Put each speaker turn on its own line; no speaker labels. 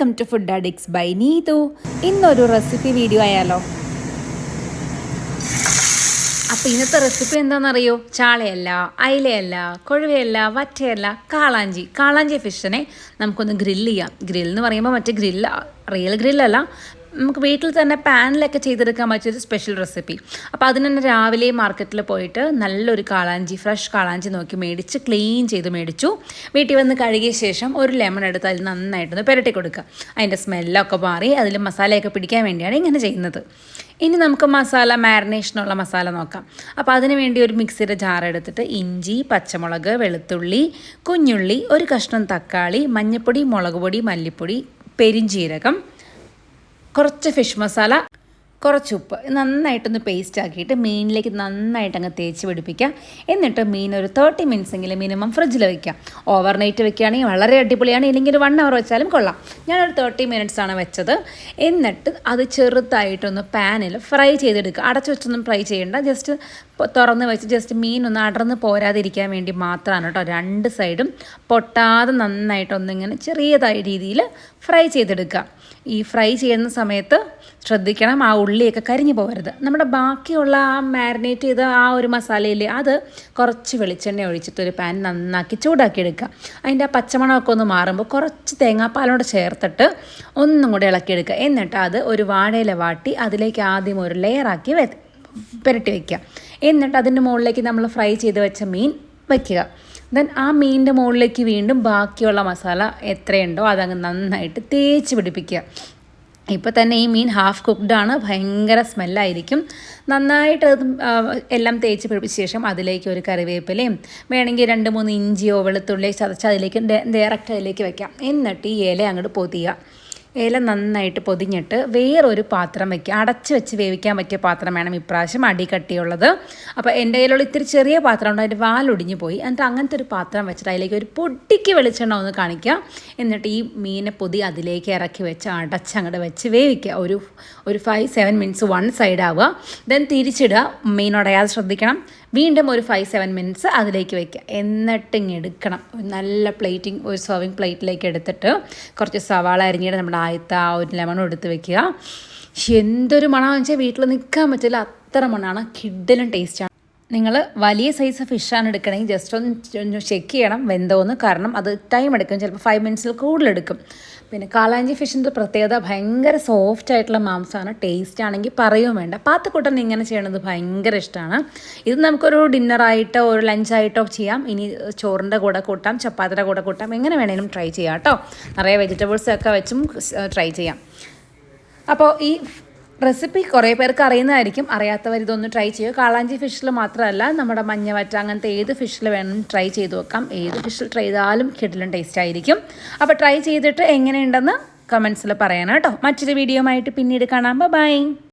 Welcome to food addicts by Neethu. ഇന്നൊരു recipe video ആയാലോ? അപ്പൊ ഇന്നത്തെ റെസിപ്പി എന്താണെന്നറിയോ? ചാളയല്ല അയിലയല്ല കൊഴുവയല്ല വറ്റയല്ല കാളാഞ്ചി. കാളാഞ്ചി ഫിഷിനെ നമുക്കൊന്ന് ഗ്രില്ല് ചെയ്യാം. ഗ്രിൽ എന്ന് പറയുമ്പോൾ മറ്റേ ഗ്രില്ല റിയൽ ഗ്രില്ലല്ല. നമുക്ക് വീട്ടിൽ തന്നെ പാനിലൊക്കെ ചെയ്തെടുക്കാൻ പറ്റിയൊരു സ്പെഷ്യൽ റെസിപ്പി അപ്പോൾ അതിന് തന്നെ രാവിലെ മാർക്കറ്റിൽ പോയിട്ട് നല്ലൊരു കാളാഞ്ചി ഫ്രഷ് കാളാഞ്ചി നോക്കി മേടിച്ച് ക്ലീൻ ചെയ്ത് മേടിച്ചു. വീട്ടിൽ വന്ന് കഴുകിയ ശേഷം ഒരു ലെമൺ എടുത്ത് അതിൽ നന്നായിട്ടൊന്ന് പുരട്ടി കൊടുക്കുക. അതിന്റെ സ്മെല്ലൊക്കെ മാറി അതിൽ മസാലയൊക്കെ പിടിക്കാൻ വേണ്ടിയാണ് ഇങ്ങനെ ചെയ്യുന്നത്. ഇനി നമുക്ക് മസാല മാരിനേഷനുള്ള മസാല നോക്കാം. അപ്പോൾ അതിന് വേണ്ടി ഒരു മിക്സിയുടെ ജാർ എടുത്തിട്ട് ഇഞ്ചി പച്ചമുളക് വെളുത്തുള്ളി കുഞ്ഞുള്ളി ഒരു കഷ്ണം തക്കാളി മഞ്ഞൾപ്പൊടി മുളക് പൊടി മല്ലിപ്പൊടി പെരിഞ്ചീരകം കുറച്ച് ഫിഷ് മസാല കുറച്ച് ഉപ്പ് നന്നായിട്ടൊന്ന് പേസ്റ്റ് ആക്കിയിട്ട് മീനിലേക്ക് നന്നായിട്ട് അങ്ങ് തേച്ച് പിടിപ്പിക്കുക എന്നിട്ട് മീൻ ഒരു തേർട്ടി മിനിറ്റ്സ് എങ്കിലും മിനിമം ഫ്രിഡ്ജിൽ വയ്ക്കാം ഓവർ നൈറ്റ് വെക്കുകയാണെങ്കിൽ വളരെ അടിപൊളിയാണ്. ഇല്ലെങ്കിൽ ഒരു വൺ അവർ വെച്ചാലും കൊള്ളാം. ഞാനൊരു തേർട്ടി മിനിറ്റ്സ് ആണ് വെച്ചത്. എന്നിട്ട് അത് ചെറുതായിട്ടൊന്ന് പാനിൽ ഫ്രൈ ചെയ്തെടുക്കുക. അടച്ചു വെച്ചൊന്നും ഫ്രൈ ചെയ്യേണ്ട. ജസ്റ്റ് തുറന്ന് വെച്ച് ജസ്റ്റ് മീൻ ഒന്ന് അടർന്ന് പോരാതിരിക്കാൻ വേണ്ടി മാത്രമാണ് കേട്ടോ രണ്ട് സൈഡും പൊട്ടാതെ നന്നായിട്ടൊന്നിങ്ങനെ ചെറിയതായ രീതിയിൽ ഫ്രൈ ചെയ്തെടുക്കുക. ഈ ഫ്രൈ ചെയ്യുന്ന സമയത്ത് ശ്രദ്ധിക്കണം ആ ഉള്ളിയൊക്കെ കരിഞ്ഞു പോകരുത്. നമ്മുടെ ബാക്കിയുള്ള ആ മാരിനേറ്റ് ചെയ്ത ആ ഒരു മസാലയിൽ അത് കുറച്ച് വെളിച്ചെണ്ണ ഒഴിച്ചിട്ട് ഒരു പാൻ നന്നാക്കി ചൂടാക്കി എടുക്കുക അതിന്റെ ആ പച്ചമണമൊക്കെ ഒന്ന് മാറുമ്പോൾ കുറച്ച് തേങ്ങാപ്പാലോടെ ചേർത്തിട്ട് ഒന്നും കൂടി ഇളക്കിയെടുക്കുക. എന്നിട്ട് അത് ഒരു വാഴയില വാട്ടി അതിലേക്ക് ആദ്യം ഒരു ലെയറാക്കി വെ പുരട്ടി വയ്ക്കുക എന്നിട്ട് അതിന്റെ മുകളിലേക്ക് നമ്മൾ ഫ്രൈ ചെയ്ത് വെച്ച മീൻ വയ്ക്കുക. ദെൻ ആ മീനിന്റെ മുകളിലേക്ക് വീണ്ടും ബാക്കിയുള്ള മസാല എത്രയുണ്ടോ അതങ്ങ് നന്നായിട്ട് തേച്ച് പിടിപ്പിക്കുക. ഇപ്പോൾ തന്നെ ഈ മീൻ ഹാഫ് കുക്ക്ഡ് ആണ് ഭയങ്കര സ്മെല്ലായിരിക്കും നന്നായിട്ട് എല്ലാം തേച്ച് പിടിപ്പിച്ച ശേഷം അതിലേക്ക് ഒരു കറിവേപ്പിലയും വേണമെങ്കിൽ രണ്ട് മൂന്ന് ഇഞ്ചിയോ വെളുത്തുള്ളിയോ ചതച്ച് അതിലേക്ക് ഡയറക്റ്റ് അതിലേക്ക് വെക്കാം. എന്നിട്ട് ഈ ഇല അങ്ങോട്ട് പൊതിയുക. ഇല നന്നായിട്ട് പൊതിഞ്ഞിട്ട് വേറൊരു പാത്രം വെക്കുക. അടച്ച് വെച്ച് വേവിക്കാൻ പറ്റിയ പാത്രം വേണം ഇപ്രാവശ്യം അടി കട്ടിയുള്ളത്. അപ്പോൾ എന്റെ കയ്യിലുള്ള ഇത്തിരി ചെറിയ പാത്രം ഉണ്ട്. അതിന്റെ വാലൊടിഞ്ഞു പോയി. എന്നിട്ട് അങ്ങനത്തെ ഒരു പാത്രം വെച്ചിട്ട് അതിലേക്ക് ഒരു പൊട്ടിക്ക് വെളിച്ചെണ്ണ ഒന്ന് കാണിക്കുക. എന്നിട്ട് ഈ മീനെ പൊതി അതിലേക്ക് ഇറക്കി വെച്ച് അടച്ച് അങ്ങോട്ട് വെച്ച് വേവിക്കുക. ഒരു ഒരു five seven minutes one side ആവുക. ദെൻ തിരിച്ചിടുക. മീൻ ഉടയാതെ ശ്രദ്ധിക്കണം. വീണ്ടും ഒരു ഫൈവ് സെവൻ മിനിറ്റ്സ് അതിലേക്ക് വയ്ക്കുക എന്നിട്ട് ഇങ്ങനെ എടുക്കണം. നല്ല പ്ലേറ്റിംഗ് ഒരു സർവിങ് പ്ലേറ്റിലേക്ക് എടുത്തിട്ട് കുറച്ച് സവാള അരിഞ്ഞിട്ട് നമ്മുടെ ആയത്ത ആ ഒരു ലെമണും എടുത്ത് വെക്കുക. എന്തൊരു മണമെന്ന് വെച്ചാൽ വീട്ടിൽ നിൽക്കാൻ പറ്റില്ല. അത്ര മണമാണ് കിഡിലും ടേസ്റ്റാണ് നിങ്ങൾ വലിയ സൈസ് ഫിഷാണ് എടുക്കണമെങ്കിൽ ജസ്റ്റ് ഒന്ന് ചെക്ക് ചെയ്യണം വെന്തോന്ന്. കാരണം അത് ടൈം എടുക്കും. ചിലപ്പോൾ ഫൈവ് മിനിറ്റ്സിൽ കൂടുതലെടുക്കും പിന്നെ കാളാഞ്ചി ഫിഷിന്റെ പ്രത്യേകത ഭയങ്കര സോഫ്റ്റ് ആയിട്ടുള്ള മാംസമാണ് ടേസ്റ്റ് ആണെങ്കിൽ പറയുകയും വേണ്ട. പാത്തക്കൂട്ടൻ ഇങ്ങനെ ചെയ്യണത് ഭയങ്കര ഇഷ്ടമാണ് ഇത് നമുക്കൊരു ഡിന്നറായിട്ടോ ഒരു ലഞ്ചായിട്ടോ ചെയ്യാം. ഇനി ചോറിന്റെ കൂടെ കൂട്ടാം ചപ്പാത്തിയുടെ കൂടെ കൂട്ടാം. എങ്ങനെ വേണേലും ട്രൈ ചെയ്യാം കേട്ടോ. നിറയെ വെജിറ്റബിൾസ് ഒക്കെ വെച്ചും ട്രൈ ചെയ്യാം. അപ്പോൾ ഈ റെസിപ്പി കുറേ പേർക്ക് അറിയുന്നതായിരിക്കും. അറിയാത്തവർ ഇതൊന്ന് ട്രൈ ചെയ്യുക. കാളാഞ്ചി ഫിഷിൽ മാത്രമല്ല നമ്മുടെ മഞ്ഞവറ്റ അങ്ങനത്തെ ഏത് ഫിഷിൽ വേണമെങ്കിലും ട്രൈ ചെയ്ത് വെക്കാം. ഏത് ഫിഷിൽ ട്രൈ ചെയ്താലും കിടലും ടേസ്റ്റ് ആയിരിക്കും. അപ്പോൾ ട്രൈ ചെയ്തിട്ട് എങ്ങനെയുണ്ടെന്ന് കമൻസിൽ പറയണം കേട്ടോ. മറ്റൊരു വീഡിയോ ആയിട്ട് പിന്നീട് കാണാം. ബൈ